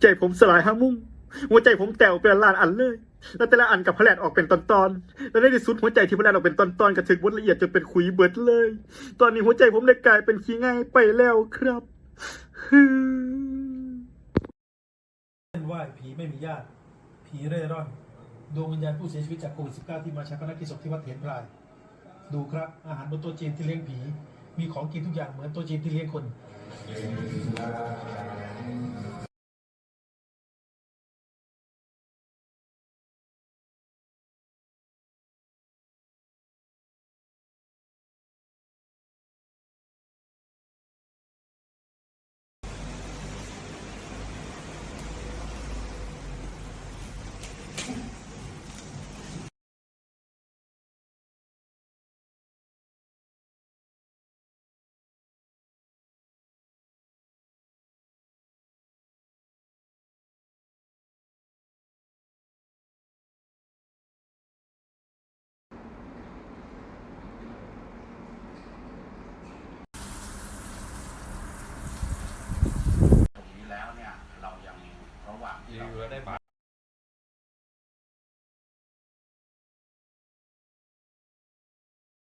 ใจผมสลายห้ามุ่ง หัวใจผมแตกเป็นล้านอันเลย แล้วแต่ละอันกับแผลดออกเป็นตอนๆแล้วในที่สุดหัวใจที่แผลดออกเป็นตอนๆกระถึกบดละเอียดจนเป็นขุยเบิดเลย ตอนนี้หัวใจผมได้กลายเป็นขี้ง่ายไปแล้วครับเส้นไหว้ผีไม่มีญาติ ผีเร่ร่อน ดวงวิญญาณผู้เสียชีวิตจากโควิด -19 ที่มาชาปนกิจศพที่วัดเถนพราย ดูครับ อาหารบนโต๊ะจีนที่เลี้ยงผี มีของกินทุกอย่างเหมือนโต๊ะจีนที่เลี้ยงคน อยู่ได้บาท